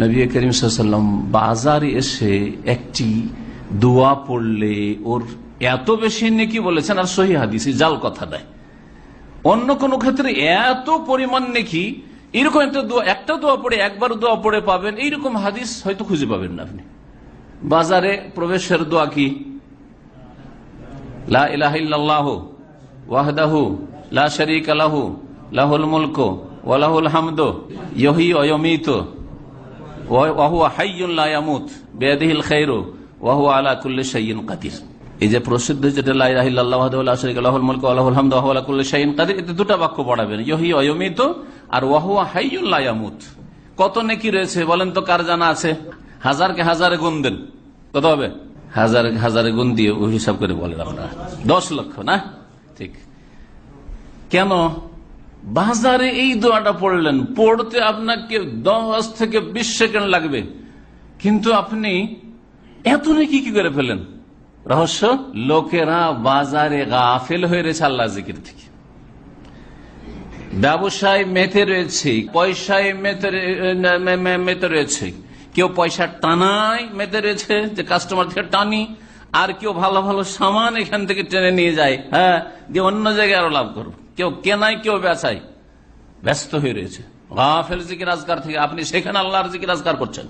নবী করিম সাল্লাম বাজারে এসে একটি দোয়া পড়লে ওর এত বেশি নেকি বলেছেন, আর সহি হাদিসি জাল কথা দেয় অন্য কোন ক্ষেত্রে এত পরিমাণ নেকি, এরকম একটা দোয়া একটা দোয়া পড়ে, একবার দোয়া পড়ে পাবেন, এইরকম হাদিস হয়তো খুঁজে পাবেন না আপনি। বাজারে প্রবেশের দোয়া কি? লা ইলাহা ইল্লাল্লাহু ওয়াহদাহু লা শারীকা লাহু, লাহুল মুলকু ওয়া লাহুল হামদু ইহয়ী ওয়া ইউমীতু ওয়া হাইয়্যুন লা ইয়ামুত বিয়াদিহিল খায়রু ওয়া আলা কুল্লি শাইইন কাদির। এই যে প্রসিদ্ধ যেটা দুটো বাক্য পড়াবেন ইউমীতু আর ওয়া হুয়া হাইয়্যুন লা ইয়ামুত। কত নেকি রয়েছে বলেন তো কার জানা আছে? হাজারকে হাজারে গুণ দেন। কত হবে? হাজার হাজারে গুণ দিয়ে হিসাব করে বলেন আপনারা। দশ লক্ষ, না? ঠিক। কেন বাজারে এই দোয়াটা পড়লেন, পড়তে আপনাকে দশ থেকে বিশ সেকেন্ড লাগবে। কিন্তু আপনি এত নাকি কি করে ফেলেন রহস্য? লোকেরা বাজারে গাফেল হয়ে রয়েছে আল্লাহ জিকির থেকে। ব্যবসায় মেতে রয়েছে, পয়সায় মেতে মেতে রয়েছে। কেউ পয়সা টানায় মেতে রয়েছে, যে কাস্টমার থেকে টানি। আর কেউ ভালো ভালো সামান এখান থেকে ট্রেনে নিয়ে যায় হ্যাঁ দিয়ে অন্য জায়গায় আরও লাভ করব। কেউ কেনায়, কেউ বেচায়। ব্যস্ত হয়ে রয়েছে। থেকে, আপনি সেখানে আল্লাহর জিকির রাজগার করছেন।